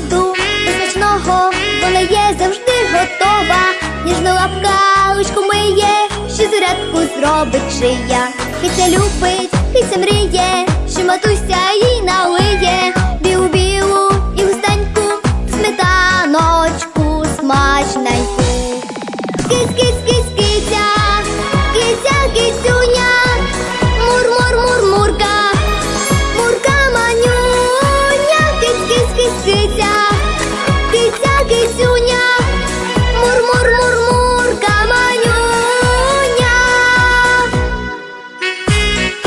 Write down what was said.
виду та смачного, вона є завжди готова. Ніжну лапкалочку миє, ще зарядку зробить шия. Хай любить, хай мріє, що матусь.